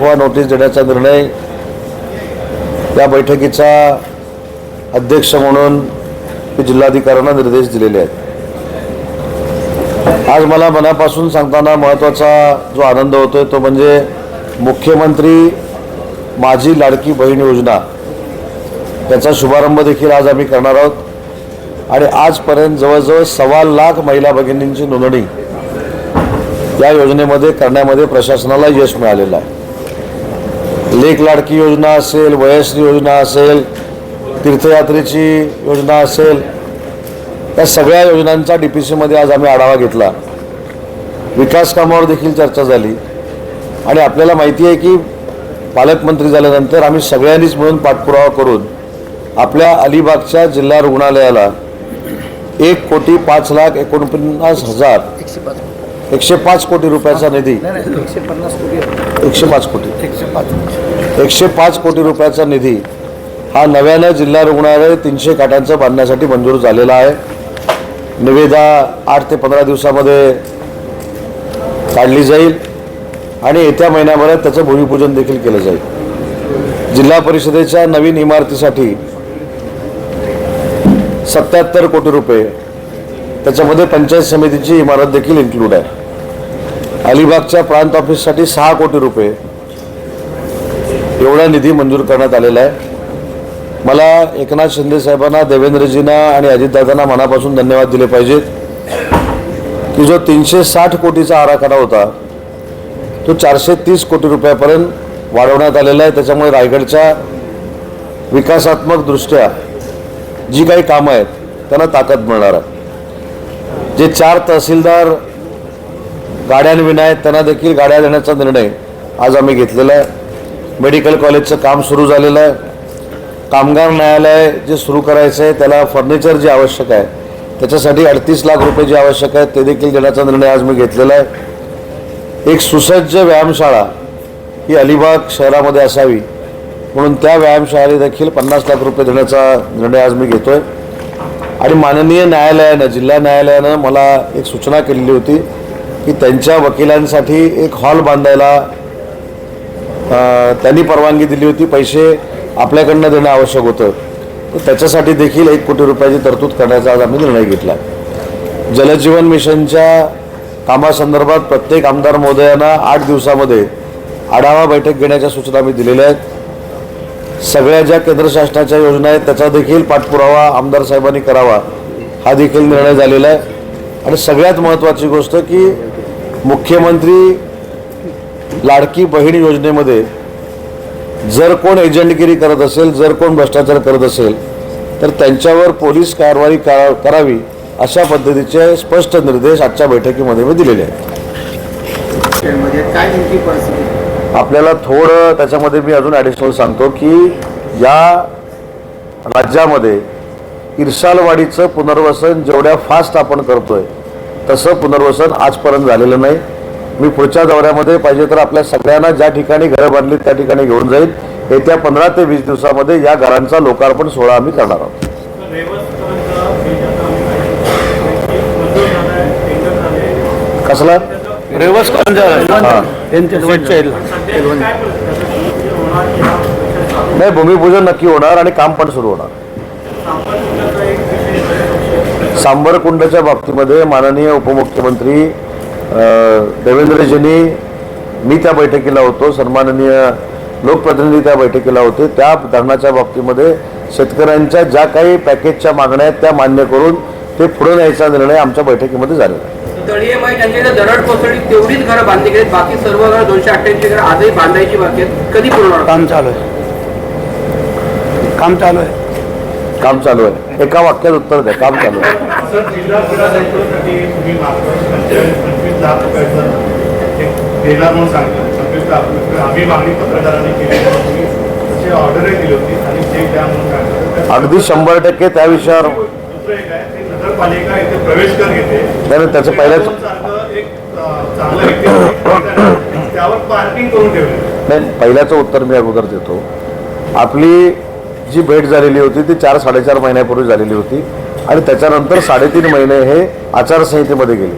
वा नोटीस देण्याचा निर्णय या बैठकीचा अध्यक्ष म्हणून मी जिल्हाधिकाऱ्यांना निर्देश दिलेले आहेत. आज मला मनापासून सांगताना महत्त्वाचा जो आनंद होतोय तो म्हणजे मुख्यमंत्री माझी लाडकी बहीण योजना याचा शुभारंभ देखील आज आम्ही करणार आहोत. आणि आजपर्यंत जवळजवळ सव्वा लाख महिला भगिनींची नोंदणी या योजनेमध्ये करण्यामध्ये प्रशासनाला यश मिळालेलं आहे. लेख लाडकी योजना असेल वयश्री योजना असेल तीर्थयात्रेची योजना असेल या सगळ्या योजनांचा डी पी सीमध्ये आज आम्ही आढावा घेतला. विकास कामावर देखील चर्चा झाली. आणि आपल्याला माहिती आहे की पालकमंत्री झाल्यानंतर आम्ही सगळ्यांनीच मिळून पाठपुरावा करून आपल्या अलिबागच्या जिल्हा रुग्णालयाला एक कोटी पाच लाख एकोणपन्नास हजार एकशे पाच कोटी रुपयाचा निधी. एकशे पन्नास कोटी एकशे पाच कोटी. एकशे पाच कोटी रुपयाचा निधी हा नव्यानं जिल्हा रुग्णालय तीनशे खाटांचं बांधण्यासाठी मंजूर झालेला आहे. निविदा आठ ते पंधरा दिवसामध्ये काढली जाईल आणि येत्या महिन्याभरात त्याचं भूमिपूजन देखील केलं जाईल. जिल्हा परिषदेच्या नवीन इमारतीसाठी सत्याहत्तर कोटी रुपये त्याच्यामध्ये पंचायत समितीची इमारत देखील इन्क्लूड आहे. अलिबागच्या प्रांत ऑफिससाठी सहा कोटी रुपये एवढा निधी मंजूर करण्यात आलेला आहे. मला एकनाथ शिंदे साहेबांना देवेंद्रजींना आणि अजितदादांना मनापासून धन्यवाद दिले पाहिजेत की जो तीनशे साठ कोटीचा आराखडा होता तो चारशे तीस कोटी रुपयापर्यंत वाढवण्यात आलेला आहे. त्याच्यामुळे रायगडच्या विकासात्मक दृष्ट्या जी काही कामं आहेत त्यांना ताकद मिळणार आहे. जे चार तहसीलदार गाड्यांविना आहेत त्यांना देखील गाड्या देण्याचा निर्णय आज आम्ही घेतलेला आहे. मेडिकल कॉलेजचं काम सुरू झालेलं आहे. कामगार न्यायालय जे सुरू करायचं आहे त्याला फर्निचर जे आवश्यक आहे त्याच्यासाठी अडतीस लाख रुपये जे आवश्यक आहेत ते देखील देण्याचा निर्णय आज मी घेतलेला आहे. एक सुसज्ज व्यायामशाळा ही अलिबाग शहरामध्ये असावी म्हणून त्या व्यायामशाळेला देखील पन्नास लाख रुपये देण्याचा निर्णय आज मी घेतोय. आणि माननीय न्यायालयानं जिल्हा न्यायालयानं मला एक सूचना केलेली होती की त्यांच्या वकिलांसाठी एक हॉल बांधायला त्यांनी परवानगी दिली होती पैसे आपल्याकडनं देणं आवश्यक होतं. तर त्याच्यासाठी देखील एक कोटी रुपयाची तरतूद करण्याचा आज आम्ही निर्णय घेतला. जलजीवन मिशनच्या कामासंदर्भात प्रत्येक आमदार महोदयांना आठ दिवसामध्ये आढावा बैठक घेण्याच्या सूचना मी दिलेल्या आहेत. सगळ्या ज्या केंद्र शासनाच्या योजना आहेत त्याचा देखील पाठपुरावा आमदार साहेबांनी करावा हा देखील निर्णय झालेला आहे. आणि सगळ्यात महत्त्वाची गोष्ट की मुख्यमंत्री लाडकी बहीण योजनेमध्ये जर कोण एजंटगिरी करत असेल जर कोण भ्रष्टाचार करत असेल तर त्यांच्यावर पोलीस कारवाई करा करावी अशा पद्धतीचे स्पष्ट निर्देश आजच्या बैठकीमध्ये मी दिलेले आहेत. आपल्याला थोडं त्याच्यामध्ये मी अजून ॲडिशनल सांगतो की या राज्यामध्ये इरसालवाडीचं पुनर्वसन जेवढ्या फास्ट आपण करतोय तसं पुनर्वसन आजपर्यंत झालेलं नाही. मी पुढच्या दौऱ्यामध्ये पाहिजे तर आपल्या सगळ्यांना ज्या ठिकाणी घरं बांधली त्या ठिकाणी घेऊन जाईल. येत्या पंधरा ते वीस दिवसामध्ये या घरांचा लोकार्पण सोहळा आम्ही करणार आहोत. कसला? रेवस हां. नाही भूमिपूजन नक्की होणार आणि काम पण सुरू होणार. सांबरकुंडच्या बाबतीमध्ये माननीय उपमुख्यमंत्री देवेंद्रजींनी मी त्या बैठकीला होतो सन्माननीय लोकप्रतिनिधी त्या बैठकीला होते. त्या धरणाच्या बाबतीमध्ये शेतकऱ्यांच्या ज्या काही पॅकेजच्या मागण्या आहेत त्या मान्य करून ते पुढे न्यायचा निर्णय आमच्या बैठकीमध्ये झालेला आहे. तळीय माई त्यांच्या इथे दरड कोसळली तेवढीच घरं बांधली गेली बाकी सर्व घरं दोनशे अठ्ठ्याऐंशी घरं आजही बांधायची बाकी आहेत. कधी पूर्ण होणार? काम चालू आहे. काम चालू आहे. काम चालू आहे. एका वाक्यात उत्तर द्या काम चालू आहे. एक देणार म्हणून सांगितलं. आम्ही मागणी पत्रकारांनी केली तेव्हा तुम्ही तशी ऑर्डरही होती आणि चेक द्या म्हणून सांगितलं. अगदी शंभर टक्के त्या विषयावर दुसरं एक आहे ते नगरपालिका इथे प्रवेश कर घेते. नाही, त्याचं पहिल्याच सारखं एक अं, चांगलं व्यक्ती त्यावर पार्किंग करून ठेवले. नाही पहिल्याचं उत्तर मी अगोदर देतो. आपली जी भेट झालेली होती ती चार साडेचार महिन्यापूर्वी झालेली होती. आणि त्याच्यानंतर साडेतीन महिने हे आचारसंहितेमध्ये गेले.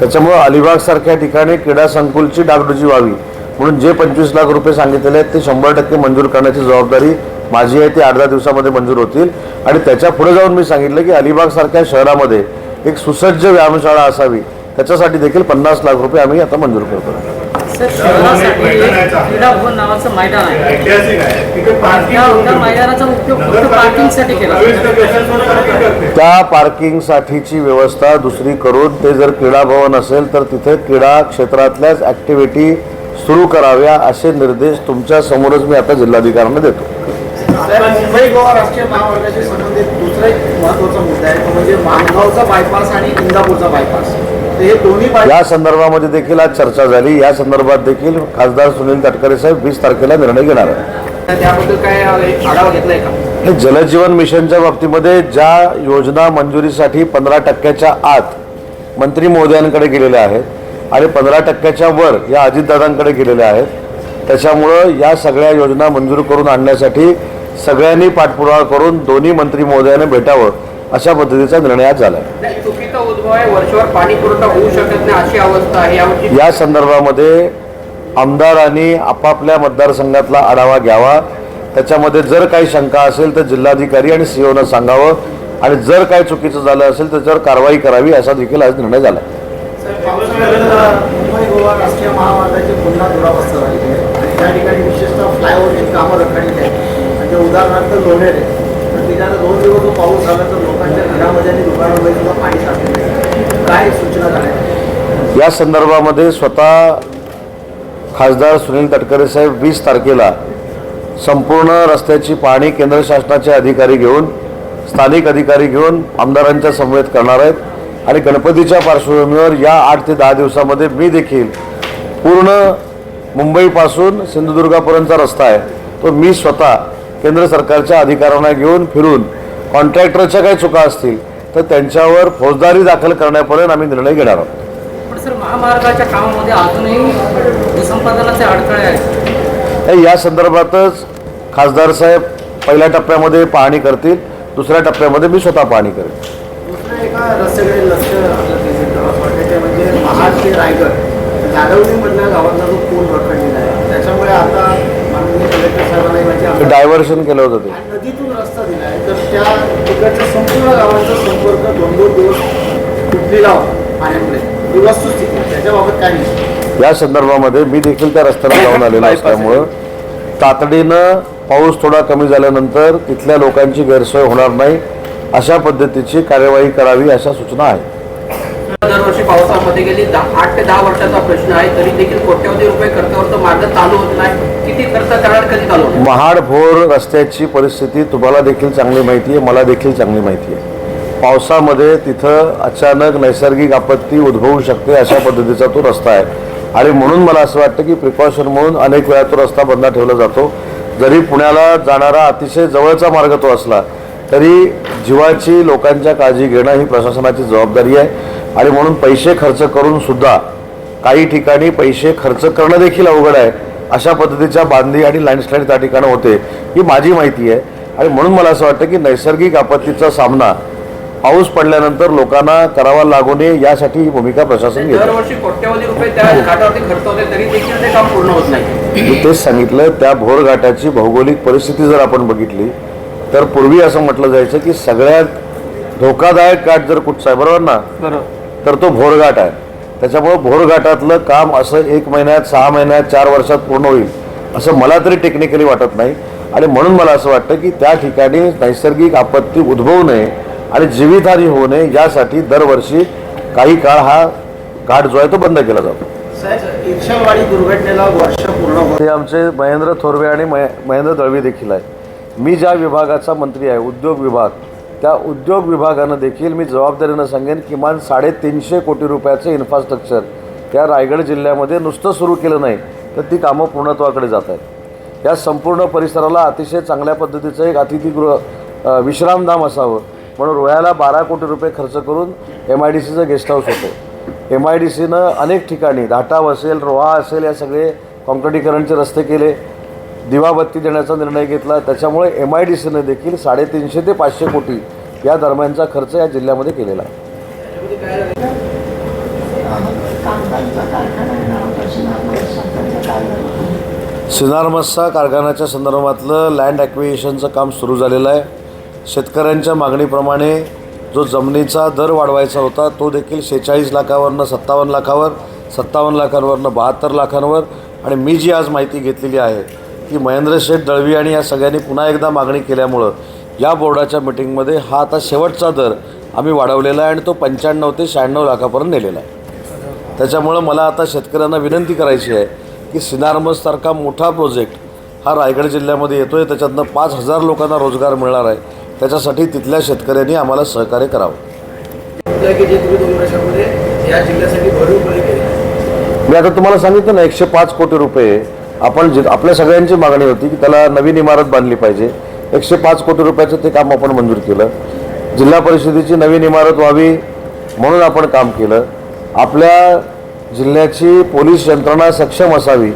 त्याच्यामुळं अलिबागसारख्या ठिकाणी क्रीडा संकुलची डागडुजी व्हावी म्हणून जे पंचवीस लाख रुपये सांगितलेले आहेत ते शंभर टक्के मंजूर करण्याची जबाबदारी माझी आहे ती आठ दहा दिवसामध्ये मंजूर होतील. आणि त्याच्या पुढे जाऊन मी सांगितलं की अलिबागसारख्या शहरामध्ये एक सुसज्ज व्यायामशाळा असावी त्याच्यासाठी देखील पन्नास लाख रुपये आम्ही आता मंजूर करतो. सर शहरासाठी एक क्रीडा भवन नावाचं मैदान आहे. मैदानाचा उपयोग फक्त पार्किंगसाठी केला. जातो. त्या पार्किंगसाठीची व्यवस्था दुसरी करून ते जर क्रीडा भवन असेल तर तिथे क्रीडा क्षेत्रातल्याच ॲक्टिव्हिटी सुरू कराव्या असे निर्देश तुमच्या समोरच मी आता जिल्हाधिकाऱ्यांना देतो. मुंबई गोवा राष्ट्रीय महामार्गाशी संबंधित दुसरा एक महत्त्वाचा मुद्दा आहे तो म्हणजे माणगावचा बायपास आणि इंदापूरचा बायपास या संदर्भामध्ये देखील आज चर्चा झाली. या संदर्भात देखील खासदार सुनील तटकरे साहेब वीस तारखेला निर्णय घेणार आहेत. तर त्याबद्दल काय आढावा घेतलाय का? हे जलजीवन मिशनच्या बाबतीमध्ये ज्या योजना मंजुरीसाठी पंधरा टक्क्याच्या आत मंत्री महोदयांकडे गेलेल्या आहेत आणि पंधरा टक्क्याच्या वर या अजितदादांकडे गेलेल्या आहेत त्याच्यामुळं या सगळ्या योजना मंजूर करून आणण्यासाठी सगळ्यांनी पाठपुरावा करून दोन्ही मंत्री महोदयाने भेटावं अशा पद्धतीचा निर्णय आज झाला आहे उद्भव आहे वर्षभर पाणी पुरवठा होऊ शकत नाही अशी अवस्था आहे. यावरची या संदर्भामध्ये आमदारांनी आपापल्या मतदारसंघातला आढावा घ्यावा. त्याच्यामध्ये जर काही शंका असेल तर जिल्हाधिकारी आणि सीओनं सांगावं आणि जर काही चुकीचं झालं असेल तर त्याच्यावर कारवाई करावी असा देखील आज निर्णय झाला. मुंबई गोवा राष्ट्रीय महामार्गाची पुन्हा दुरावस्था झालेली आहे आणि त्या ठिकाणी विशेषतः फ्लायओव्हरची कामं रखडलेली आहेत म्हणजे उदाहरणार्थ लोणेर आहे तर तिथे आता दोन दिवस जो पाऊस झाला तर लोकांच्या घरामध्ये आणि दुकानामध्ये सुद्धा पाणी साठलेलं आहे काय सूचना झाल्या या संदर्भामध्ये स्वतः खासदार सुनील तटकरे साहेब वीस तारखेला संपूर्ण रस्त्याची पाहणी केंद्र शासनाचे अधिकारी घेऊन स्थानिक अधिकारी घेऊन आमदारांच्या समवेत करणार आहेत. आणि गणपतीच्या पार्श्वभूमीवर या आठ ते दहा दिवसामध्ये मी देखील पूर्ण मुंबईपासून सिंधुदुर्गापर्यंतचा रस्ता आहे. तो मी स्वतः केंद्र सरकारच्या अधिकाऱ्यांना घेऊन फिरून कॉन्ट्रॅक्टरच्या काही चुका असतील तर त्यांच्यावर फौजदारी दाखल करण्यापर्यंत आम्ही निर्णय घेणार आहोत. महामार्गाच्या कामामध्ये अजूनही भूसंपादनाचे अडथळे आहेत. हे या संदर्भातच खासदार साहेब पहिल्या टप्प्यामध्ये पाहणी करतील दुसऱ्या टप्प्यामध्ये मी स्वतः पाहणी करेन. म्हणजे डायव्हर्शन केलं होतं ते. नदीतून रस्ता दिला आहे. तर त्या संपूर्ण गावांचा संपर्क दोन दोन दिवस तुटलेला होता. पाण्यामुळे ही वस्तुस्थिती आहे. त्याच्याबाबत काय नाही या संदर्भामध्ये मी देखील त्या रस्त्याला जाऊन आलेलो असल्यामुळं तातडीनं पाऊस थोडा कमी झाल्यानंतर तिथल्या लोकांची गैरसोय होणार नाही अशा पद्धतीची कार्यवाही करावी अशा सूचना आहेत. दरवर्षी पावसामध्ये गेली दहा- आठ ते दहा वर्षाचा प्रश्न आहे तरी देखील कोट्यवधी रुपये खर्चावर मार्ग चालू होत नाही. किती खर्च करणार कधी चालू होणार? महाड भोर रस्त्याची परिस्थिती तुम्हाला देखील चांगली माहिती आहे मला देखील चांगली माहिती आहे. पावसामध्ये तिथं अचानक नैसर्गिक आपत्ती उद्भवू शकते अशा पद्धतीचा तो रस्ता आहे. आणि म्हणून मला असं वाटतं की प्रिकॉशन म्हणून अनेक वेळा तो रस्ता बंद ठेवला जातो. जरी पुण्याला जाणारा अतिशय जवळचा मार्ग तो असला तरी जीवाची लोकांच्या काळजी घेणं ही प्रशासनाची जबाबदारी आहे. आणि म्हणून पैसे खर्च करून सुद्धा काही ठिकाणी पैसे खर्च करणं देखील अवघड आहे. अशा पद्धतीच्या बांधणी आणि लँडस्लाईड त्या ठिकाणी होते ही माझी माहिती आहे. आणि म्हणून मला असं वाटतं की नैसर्गिक आपत्तीचा सामना पाऊस पडल्यानंतर लोकांना करावा लागू नये यासाठी ही भूमिका प्रशासन घेतं. दरवर्षी कोट्यवधी रुपये त्या घाटावरती खर्च होते तरी देखील ते काम पूर्ण होत नाही. मी तेच सांगितलं त्या भोर घाटाची भौगोलिक परिस्थिती जर आपण बघितली तर पूर्वी असं म्हटलं जायचं की सगळ्यात धोकादायक घाट जर कुठचा आहे बरोबर ना? तर तो भोरघाट आहे. त्याच्यामुळं भोरघाटातलं काम असं एक महिन्यात सहा महिन्यात चार वर्षात पूर्ण होईल असं मला तरी टेक्निकली वाटत नाही. आणि म्हणून मला असं वाटतं की त्या ठिकाणी नैसर्गिक आपत्ती उद्भवू नये आणि जीवितहानी होऊ नये यासाठी दरवर्षी काही काळ हा घाट जो आहे तो बंद केला जातो. ते आमचे महेंद्र थोरवे आणि महे- महेंद्र दळवी देखील आहेत. मी ज्या विभागाचा मंत्री आहे उद्योग विभाग त्या उद्योग विभागानं देखील मी जबाबदारीनं सांगेन किमान साडेतीनशे कोटी रुपयाचं इन्फ्रास्ट्रक्चर या रायगड जिल्ह्यामध्ये नुसतं सुरू केलं नाही तर ती कामं पूर्णत्वाकडे जात आहेत. या संपूर्ण परिसराला अतिशय चांगल्या पद्धतीचं एक अतिथीगृह विश्रामधाम असावं. म्हणून रोह्याला बारा कोटी रुपये खर्च करून एम आय डी सीचं गेस्ट हाऊस होतं. एम आय डी सीनं अनेक ठिकाणी धाटाव असेल रोहा असेल या सगळे कॉन्क्रिटीकरणचे रस्ते केले. दिवाबत्ती देण्याचा निर्णय घेतला. त्याच्यामुळे एम आय डी सीनं देखील साडेतीनशे ते पाचशे कोटी या दरम्यानचा खर्च या जिल्ह्यामध्ये केलेला आहे. सिनारमस्सा कारखान्याच्या संदर्भातलं लँड ॲक्विएशनचं काम सुरू झालेलं आहे. शेतकऱ्यांच्या मागणीप्रमाणे जो जमिनीचा दर वाढवायचा होता तो देखील शेहेचाळीस लाखावरनं सत्तावन्न लाखावर सत्तावन्न लाखांवरनं बहात्तर लाखांवर. आणि मी जी आज माहिती घेतलेली आहे की महेंद्र शेठ दळवी आणि या सगळ्यांनी पुन्हा एकदा मागणी केल्यामुळं या बोर्डाच्या मिटिंगमध्ये हा आता शेवटचा दर आम्ही वाढवलेला आहे आणि तो पंच्याण्णव ते शहाण्णव लाखापर्यंत नेलेला आहे. त्याच्यामुळं मला आता शेतकऱ्यांना विनंती करायची आहे की सिनारमससारखा मोठा प्रोजेक्ट हा रायगड जिल्ह्यामध्ये येतो आहे त्याच्यातनं पाच हजार लोकांना रोजगार मिळणार आहे. त्याच्यासाठी तिथल्या शेतकऱ्यांनी आम्हाला सहकार्य करावं. मी आता तुम्हाला सांगितलं ना एकशे पाच कोटी रुपये आपण जि आपल्या सगळ्यांची मागणी होती की त्याला नवीन इमारत बांधली पाहिजे. एकशे पाच कोटी रुपयाचं ते काम आपण मंजूर केलं. जिल्हा परिषदेची नवीन इमारत व्हावी म्हणून आपण काम केलं. आपल्या जिल्ह्याची पोलीस यंत्रणा सक्षम असावी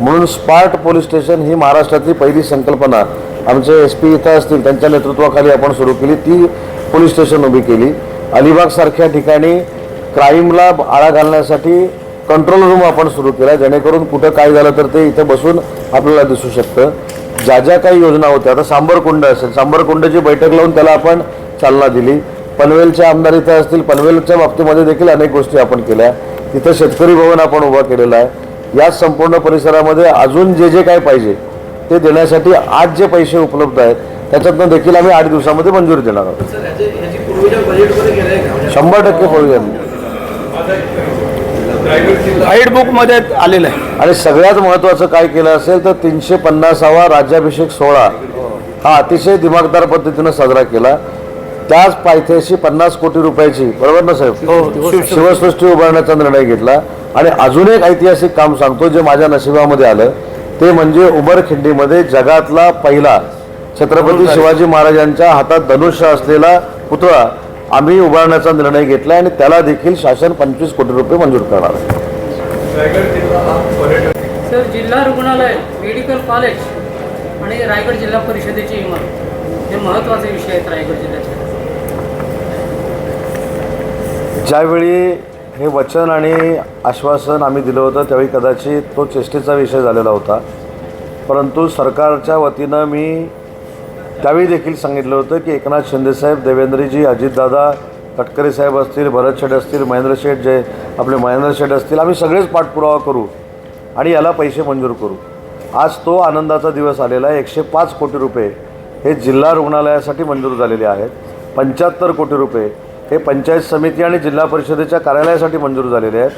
म्हणून स्मार्ट पोलीस स्टेशन ही महाराष्ट्रातली पहिली संकल्पना आमचे एस पी इथं असतील त्यांच्या नेतृत्वाखाली आपण सुरू केली. ती पोलीस स्टेशन उभी केली. अलिबागसारख्या ठिकाणी क्राईमला आळा घालण्यासाठी कंट्रोल रूम आपण सुरू केला. जेणेकरून कुठं काय झालं तर ते इथं बसून आपल्याला दिसू शकतं. ज्या ज्या काही योजना होत्या आता सांबरकुंड असेल. सांबरकुंडची बैठक लावून त्याला आपण चालना दिली. पनवेलचे आमदार इथं असतील. पनवेलच्या बाबतीमध्ये देखील अनेक गोष्टी आपण केल्या. तिथं शेतकरी भवन आपण उभा केलेलं आहे. या संपूर्ण परिसरामध्ये अजून जे जे काय पाहिजे ते देण्यासाठी आज जे पैसे उपलब्ध आहेत त्याच्यातनं देखील आम्ही आठ दिवसामध्ये मंजुरी देणार आहोत. का? शंभर टक्के प्रोव्हिजन गाईड बुकमध्ये आलेलं आहे. आणि सगळ्यात महत्त्वाचं काय केलं असेल तर तीनशे पन्नासावा राज्याभिषेक सोहळा हा अतिशय दिमागदार पद्धतीनं साजरा केला. त्याच पायथ्याशी पन्नास कोटी रुपयाची बरोबर ना साहेब? शिवसृष्टी उभारण्याचा निर्णय घेतला. आणि अजून एक ऐतिहासिक काम सांगतो जे माझ्या नशिबामध्ये आलं. ते म्हणजे उमरखिंडीमध्ये जगातला पहिला छत्रपती शिवाजी महाराजांच्या हातात धनुष्य असलेला पुतळा आम्ही उभारण्याचा निर्णय घेतला आणि त्याला देखील शासन पंचवीस कोटी रुपये मंजूर करणार आहे. सर जिल्हा रुग्णालय मेडिकल कॉलेज आणि रायगड जिल्हा परिषदेची इमारत. हे महत्त्वाचे विषय आहेत रायगड जिल्ह्याचे. ज्यावेळी हे वचन आणि आश्वासन आम्ही दिलं होतं त्यावेळी कदाचित तो चेष्टेचा विषय झालेला होता. परंतु सरकारच्या वतीनं मी त्यावेळी देखील सांगितलं होतं की एकनाथ शिंदेसाहेब देवेंद्रजी अजितदादा तटकरे साहेब असतील भरत शेठ असतील महेंद्र शेठ जे आपले महेंद्र शेठ असतील आम्ही सगळेच पाठपुरावा करू आणि याला पैसे मंजूर करू. आज तो आनंदाचा दिवस आलेला आहे. एकशे पाच कोटी रुपये हे जिल्हा रुग्णालयासाठी मंजूर झालेले आहेत. पंच्याहत्तर कोटी रुपये हे पंचायत समिती आणि जिल्हा परिषदेच्या कार्यालयासाठी मंजूर झालेले आहेत.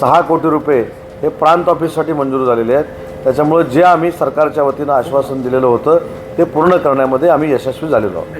सहा कोटी रुपये हे प्रांत ऑफिससाठी मंजूर झालेले आहेत. त्याच्यामुळं जे आम्ही सरकारच्या वतीनं आश्वासन दिलेलं होतं ते पूर्ण करण्यामध्ये आम्ही यशस्वी झालेलो आहोत.